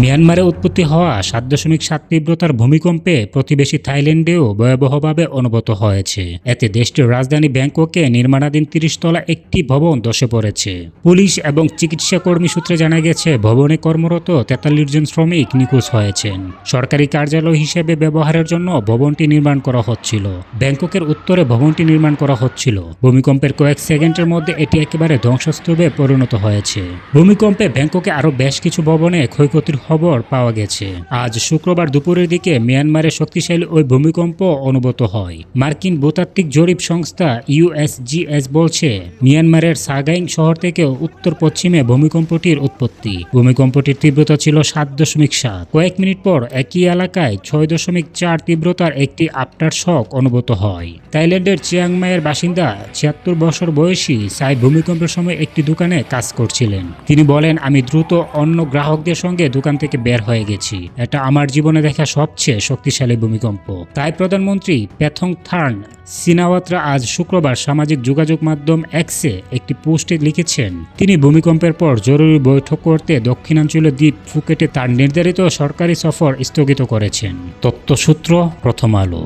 মিয়ানমারে উৎপত্তি হওয়া সাত দশমিক সাত তীব্রতার ভূমিকম্পে প্রতিবেশী থাইল্যান্ডেও ভয়াবহভাবে অনুভূত হয়েছে। এতে দেশটির রাজধানী ব্যাংককে নির্মাণাধীন তিরিশ তলা একটি ভবন ধসে পড়েছে। পুলিশ এবং চিকিৎসা কর্মী সূত্রে জানা গেছে, ভবনে কর্মরত তেতাল্লিশ জন শ্রমিক নিখোঁজ হয়েছেন। সরকারি কার্যালয় হিসেবে ব্যবহারের জন্য ভবনটি নির্মাণ করা হচ্ছিল। ব্যাংককের উত্তরে ভবনটি নির্মাণ করা হচ্ছিল। ভূমিকম্পের কয়েক সেকেন্ডের মধ্যে এটি একেবারে ধ্বংসস্তূপে পরিণত হয়েছে। ভূমিকম্পে ব্যাংককে আরও বেশ কিছু ভবনে ক্ষয়ক্ষতির খবর পাওয়া গেছে। আজ শুক্রবার দুপুরের দিকে মিয়ানমারে শক্তিশালী ওই ভূমিকম্প অনুভূত হয়। মার্কিন ভূতাত্ত্বিক জরিপ সংস্থা ইউএসজিএস বলছে, মিয়ানমারের সাগাইং শহর থেকে উত্তর পশ্চিমে ভূমিকম্পটির উৎপত্তি। ভূমিকম্পটির তীব্রতা ছিল সাত দশমিক সাত। কয়েক মিনিট পর একই এলাকায় ছয় দশমিক চার তীব্রতার একটি আফটার শক অনুভূত হয়। থাইল্যান্ডের চিয়াংমাইয়ের বাসিন্দা ছিয়াত্তর বছর বয়সী সাই ভূমিকম্পের সময় একটি দোকানে কাজ করছিলেন। তিনি বলেন, আমি দ্রুত অন্য গ্রাহকদের সঙ্গে দোকান থেকে বের হয়ে গেছি। এটা আমার জীবনে দেখা সবচেয়ে শক্তিশালী ভূমিকম্প। তাই প্রধানমন্ত্রী প্যাথং থার্ন সিনাওয়াত্রা আজ শুক্রবার সামাজিক যোগাযোগ মাধ্যম এক্সে একটি পোস্টে লিখেছেন, তিনি ভূমিকম্পের পর জরুরি বৈঠক করতে দক্ষিণাঞ্চলীয় দ্বীপ ফুকেটে তার নির্ধারিত সরকারি সফর স্থগিত করেছেন। তথ্যসূত্র প্রথম আলো।